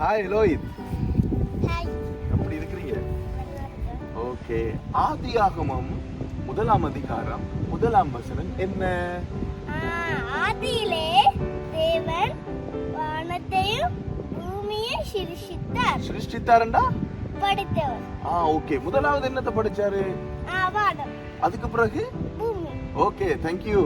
Hi Lohit எப்படி இருக்கிறீங்க? Okay. ஆதியாகமம் முதலாம் அதிகாரம் முதலாம் வசனம் என்ன? ஆதியிலே தேவன் வானத்தையும் பூமியை சிருஷித்தார் சிருஷ்டித்தாரண்டா? படைத்தவர். ஆ ஓகே. முதலாவது என்னத்தை படிச்சாரு? ஆ, வானம். அதுக்கு பிறகு? பூமி. ஓகே தேங்க்யூ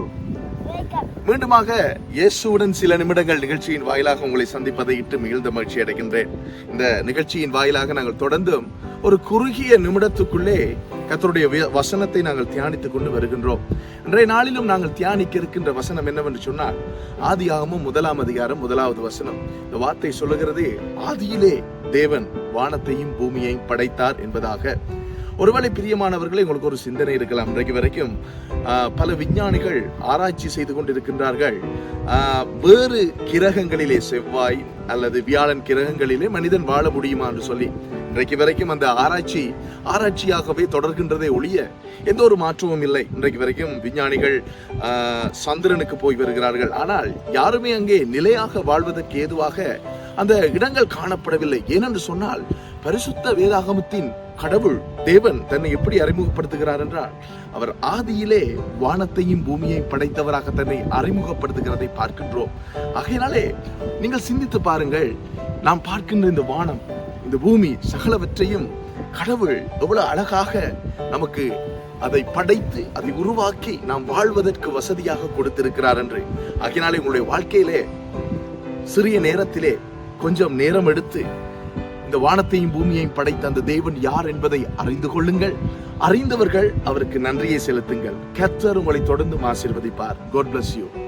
வெல்கம் மீண்டுமாக இயேசுவுடன் சில நிமிடங்கள் நிகழ்ச்சியின் வாயிலாக உங்களை சந்திப்பதை இட்டு மிகுந்த மகிழ்ச்சி அடைகின்றேன். இந்த நிகழ்ச்சியின் வாயிலாக நாங்கள் தொடர்ந்தும் ஒரு குறுகிய நிமிடத்துக்குள்ளே கத்தருடைய வசனத்தை நாங்கள் தியானித்துக் கொண்டு வருகின்றோம். இன்றைய நாளிலும் நாங்கள் தியானிக்க இருக்கின்ற வசனம் என்னவென்று சொன்னால் ஆதியாகமும் முதலாம் அதிகாரம் முதலாவது வசனம். இந்த வார்த்தை சொல்லுகிறது ஆதியிலே தேவன் வானத்தையும் பூமியையும் படைத்தார் என்பதாக. ஒருவேளை பிரியமானவர்களே உங்களுக்கு ஒரு சிந்தனை இருக்கலாம். இன்றைக்கு வரைக்கும் பல விஞ்ஞானிகள் ஆராய்ச்சி செய்து கொண்டிருக்கின்றார்கள். வேறு கிரகங்களிலே செவ்வாய் அல்லது வியாழன் கிரகங்களிலே மனிதன் வாழ முடியுமா என்று சொல்லி இன்றைக்கு வரைக்கும் அந்த ஆராய்ச்சி ஆராய்ச்சியாகவே தொடர்கின்றதே ஒழிய எந்த ஒரு மாற்றமும் இல்லை. இன்றைக்கு வரைக்கும் விஞ்ஞானிகள் சந்திரனுக்கு போய் வருகிறார்கள். ஆனால் யாருமே அங்கே நிலையாக வாழ்வதற்கு ஏதுவாக அந்த இடங்கள் காணப்படவில்லை. ஏனென்று சொன்னால் பரிசுத்த வேதாகமத்தின் கடவுள் தேவன் தன்னை எப்படி அறிமுகப்படுத்துகிறார் என்றால் அவர் ஆதியிலே வானத்தையும் பூமியை படைத்தவராக தன்னை அறிமுகப்படுத்துகிறதை பார்க்கின்றோம். ஆகையினாலே நீங்கள் சிந்தித்து பாருங்கள் நாம் பார்க்கின்ற இந்த வானம் இந்த பூமி சகலவற்றையும் கடவுள் எவ்வளவு அழகாக நமக்கு அதை படைத்து அதை உருவாக்கி நாம் வாழ்வதற்கு வசதியாக கொடுத்திருக்கிறார் என்று. ஆகையினாலே உங்களுடைய வாழ்க்கையிலே சிறிய நேரத்திலே கொஞ்சம் நேரம் எடுத்து இந்த வானத்தையும் பூமியையும் படைத்த அந்த தேவன் யார் என்பதை அறிந்து கொள்ளுங்கள். அறிந்தவர்கள் அவருக்கு நன்றியை செலுத்துங்கள். கத்தர் உங்களை தொடர்ந்து ஆசீர்வதிப்பார். God bless you